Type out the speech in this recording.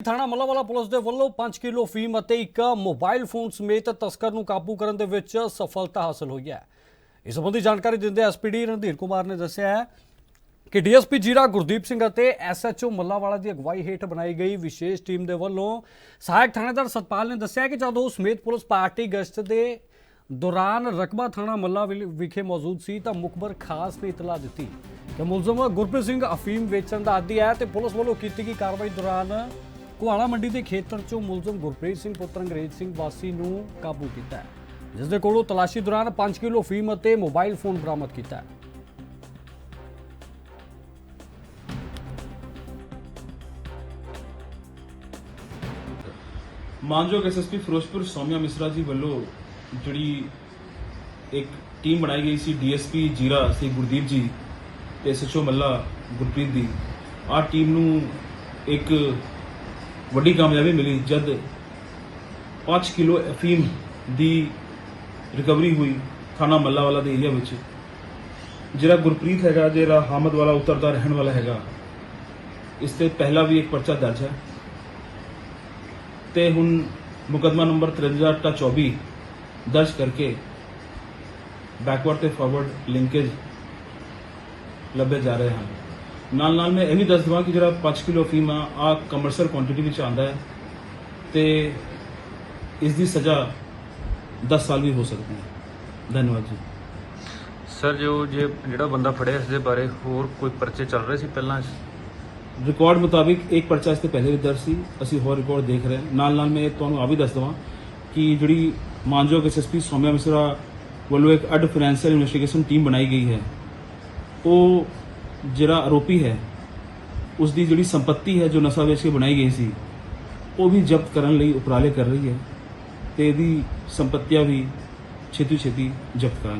ਥਾਣਾ ਮੱਲਾਵਾਲਾ ਪੁਲਿਸ ਦੇ ਵੱਲੋਂ 5 ਕਿਲੋ ਫੀਮ ਅਤੇ ਇੱਕ ਮੋਬਾਈਲ ਫੋਨ ਸਮੇਤ ਤਸਕਰ ਨੂੰ ਕਾਬੂ ਕਰਨ ਦੇ ਵਿੱਚ ਸਫਲਤਾ ਹਾਸਲ ਹੋਈ ਹੈ। ਇਸ ਸੰਬੰਧੀ ਜਾਣਕਾਰੀ ਦਿੰਦੇ ਐਸਪੀਡੀ ਰਣਧੀਰ ਕੁਮਾਰ ਨੇ ਦੱਸਿਆ ਹੈ ਕਿ ਡੀਐਸਪੀ ਜੀਰਾ ਗੁਰਦੀਪ ਸਿੰਘ ਅਤੇ ਐਸਐਚਓ ਮੱਲਾਵਾਲਾ ਦੀ ਅਗਵਾਈ ਹੇਠ ਬਣਾਈ ਗਈ ਵਿਸ਼ੇਸ਼ ਟੀਮ ਦੇ ਵੱਲੋਂ ਸਹਾਇਕ ਥਾਣੇਦਾਰ ਸਤਪਾਲ ਨੇ ਦੱਸਿਆ ਕਿ ਜਦੋਂ ਸਮੇਤ ਪੁਲਿਸ ਪਾਰਟੀ ਗਸ਼ਤ ਦੇ ਦੌਰਾਨ ਰਕਬਾ ਥਾਣਾ ਮੱਲਾ ਵਿਖੇ ਮੌਜੂਦ ਸੀ ਤਾਂ ਮੁਖਬਰ ਖਾਸ ਨੇ ਇਤਲਾਹ ਦਿੱਤੀ ਕਿ ਮੁਲਜ਼ਮ ਗੁਰਪ੍ਰੀਤ ਸਿੰਘ ਅਫੀਮ ਵੇਚਣ ਦਾ ਆਦੀ ਹੈ ਤੇ ਪੁਲਿਸ ਵੱਲੋਂ ਕੀਤੀ ਗਈ ਕਾਰਵਾਈ ਦੌਰਾਨ ਕੁਹਾੜਾ ਮੰਡੀ ਦੇ ਖੇਤਰ ਚੋਂ ਮੁਲਜ਼ਮ ਗੁਰਪ੍ਰੀਤ ਸਿੰਘ ਪੁੱਤਰ ਅੰਗਰੇਜ਼ ਸਿੰਘ ਵਾਸੀ ਨੂੰ ਕਾਬੂ ਕੀਤਾ ਹੈ, ਜਿਸ ਦੇ ਕੋਲੋਂ ਤਲਾਸ਼ੀ ਦੌਰਾਨ 5 ਕਿਲੋ ਫੀਮ ਅਤੇ ਮੋਬਾਈਲ ਫੋਨ ਬਰਾਮਦ ਕੀਤਾ ਹੈ। ਮਾਨਯੋਗ ਐਸਐਸਪੀ ਫਿਰੋਜ਼ਪੁਰ ਸੌਮਿਆ ਮਿਸਰਾ ਜੀ ਵੱਲੋਂ ਜਿਹੜੀ ਇੱਕ ਟੀਮ ਬਣਾਈ ਗਈ ਸੀ ਡੀਐਸਪੀ ਜੀਰਾ ਸੀ ਗੁਰਦੀਪ ਜੀ ਤੇ ਐਸਐਚਓ ਮੱਲਾ ਗੁਰਪ੍ਰੀਤ ਦੀ, ਆਹ ਟੀਮ ਨੂੰ ਇੱਕ ਵੱਡੀ ਕਾਮਯਾਬੀ ਮਿਲੀ ਜਦ 5 ਕਿਲੋ ਅਫੀਮ ਦੀ ਰਿਕਵਰੀ ਹੋਈ ਥਾਣਾ ਮੱਲਾਵਾਲਾ ਦੇ ਏਰੀਆ ਵਿੱਚ। ਜਿਹੜਾ ਗੁਰਪ੍ਰੀਤ ਹੈਗਾ, ਜਿਹੜਾ ਹਾਮਦ ਵਾਲਾ ਉੱਤਰ ਰਹਿਣ ਵਾਲਾ ਹੈਗਾ, ਇਸ ਤੇ ਪਹਿਲਾ ਵੀ ਇੱਕ ਪਰਚਾ ਦਰਜ ਹੈ। ਤੇ ਹੁਣ ਮੁਕਦਮਾ ਨੰਬਰ 53/24 ਦਰਜ ਕਰਕੇ ਬੈਕਵਰਡ ਤੇ ਫਾਰਵਰਡ ਲਿੰਕੇਜ ਲੱਭੇ ਜਾ ਰਹੇ ਹਨ। ਨਾਲ ਨਾਲ ਮੈਂ ਇਹ ਵੀ ਦੱਸ ਦਵਾਂ ਕਿ ਜਿਹੜਾ 5 ਕਿਲੋ ਫੀਮ ਆ ਆ ਕਮਰਸ਼ੀਅਲ ਕੁਆਂਟੀਟੀ ਵਿੱਚ ਆਂਦਾ ਹੈ ਤੇ ਇਸ ਦੀ ਸਜ਼ਾ 10 ਸਾਲ ਵੀ ਹੋ ਸਕਦੀ ਹੈ। ਧੰਨਵਾਦ ਜੀ। ਸਰ ਜੋ ਜੇ ਜਿਹੜਾ ਬੰਦਾ ਫੜਿਆ ਇਸ ਦੇ ਬਾਰੇ ਹੋਰ ਕੋਈ ਪਰਚੇ ਚੱਲ ਰਹੇ ਸੀ ਪਹਿਲਾਂ? ਰਿਕਾਰਡ ਮੁਤਾਬਿਕ ਇੱਕ ਪਰਚਾ ਇਸ ਤੋਂ ਪਹਿਲੇ ਵੀ ਦਰਜ ਸੀ ਅਸੀਂ ਹੋਰ ਰਿਕਾਰਡ ਦੇਖ ਰਹੇ ਹਾਂ। ਨਾਲ ਨਾਲ ਮੈਂ ਤੁਹਾਨੂੰ ਆ ਵੀ ਦੱਸ ਦਵਾਂ ਕਿ ਜਿਹੜੀ ਮਾਨਯੋਗ ਐਸਐਸਪੀ ਸੌਮਿਆ ਮਿਸਰਾ ਵੱਲੋਂ ਇੱਕ ਅਡ ਫਾਈਨੈਂਸ਼ੀਅਲ ਇਨਵੈਸਟੀਗੇਸ਼ਨ ਟੀਮ ਬਣਾਈ ਗਈ ਹੈ। ਉਹ ਜਿਹੜਾ ਆਰੋਪੀ ਹੈ ਉਸ ਦੀ ਜਿਹੜੀ ਸੰਪਤੀ ਹੈ ਜੋ ਨਸ਼ਾ ਵੇਚ ਕੇ ਬਣਾਈ ਗਈ ਸੀ, ਉਹ ਵੀ ਜ਼ਬਤ ਕਰਨ ਲਈ ਉਪਰਾਲੇ ਕਰ ਰਹੀ ਹੈ ਤੇ ਇਹਦੀ ਸੰਪਤੀਆਂ ਵੀ ਛੇਤੀ ਛੇਤੀ ਜ਼ਬਤ ਕਰਾਂਗੇ।